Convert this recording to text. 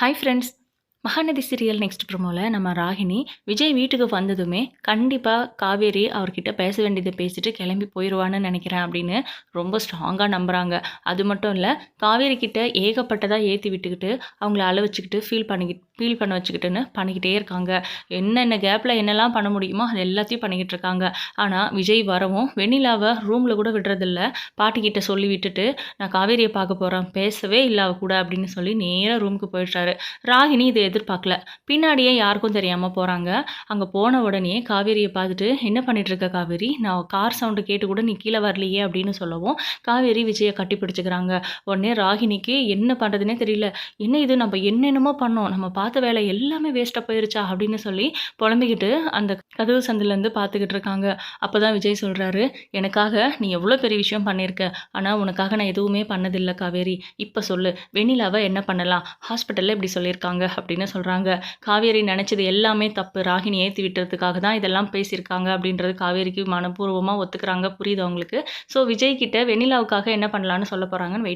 Hi friends Mahanadi serial next ப்ரோமோவில் நம்ம ராகினி விஜய் வீட்டுக்கு வந்ததுமே கண்டிப்பாக காவேரி அவர்கிட்ட பேச வேண்டியதை பேசிட்டு கிளம்பி போயிடுவான்னு நினைக்கிறேன் அப்படின்னு ரொம்ப ஸ்ட்ராங்காக நம்புகிறாங்க அது மட்டும் இல்லை காவேரி கிட்ட ஏகப்பட்டதாக ஏற்றி விட்டுக்கிட்டு அவங்கள அள வச்சுக்கிட்டு ஃபீல் பண்ணிக்கிட்டு ஃபீல் பண்ண வச்சுக்கிட்டுன்னு பண்ணிக்கிட்டே இருக்காங்க. என்னென்ன கேப்பில் என்னெல்லாம் பண்ண முடியுமோ அது எல்லாத்தையும் பண்ணிக்கிட்டு இருக்காங்க. ஆனால் விஜய் வரவும் வெண்ணிலாவை ரூமில் கூட விடுறதில்ல. பாட்டிக்கிட்ட சொல்லி விட்டுட்டு நான் காவேரியை பார்க்க போகிறேன் பேசவே இல்லை அவ கூட அப்படின்னு சொல்லி நேராக ரூமுக்கு போயிடுறாரு. ராகினி இதை எதிர்பார்க்கல. பின்னாடியே யாருக்கும் தெரியாமல் போகிறாங்க அங்கே போன உடனே காவேரியை பார்த்துட்டு என்ன பண்ணிட்டு இருக்க காவேரி? நான் கார் சவுண்டு கேட்டு கூட நீ கீழே வரலையே அப்படின்னு சொல்லவும் காவேரி விஜயை கட்டி பிடிச்சிக்கிறாங்க. உடனே ராகினிக்கு என்ன பண்ணுறதுனே தெரியல. என்ன இது? நம்ம என்னென்னமோ பண்ணோம். நம்ம பார்த்து வேலை எல்லாமே வேஸ்ட்டாக போயிருச்சா அப்படின்னு சொல்லி புலம்பிக்கிட்டு அந்த கதவு சந்திலேருந்து பார்த்துக்கிட்டு இருக்காங்க. அப்போ தான் விஜய் சொல்கிறாரு எனக்காக நீ எவ்வளோ பெரிய விஷயம் பண்ணியிருக்க? ஆனால் உனக்காக நான் எதுவுமே பண்ணதில்லை காவேரி. இப்போ சொல்லு வெண்ணிலாவை என்ன பண்ணலாம்? ஹாஸ்பிட்டலில் இப்படி சொல்லியிருக்காங்க அப்படின்னு அப்படின்னு சொல்கிறாங்க காவேரி நினச்சது எல்லாமே தப்பு. ராகினி ஏற்றி விட்டுறதுக்காக தான் இதெல்லாம் பேசியிருக்காங்க அப்படின்றது காவேரிக்கு மனப்பூர்வமாக ஒத்துக்கிறாங்க. புரியுது அவங்களுக்கு ஸோ விஜய் கிட்ட வெண்ணிலாவுக்காக என்ன பண்ணலான்னு சொல்ல போகிறாங்கன்னு வெயிட்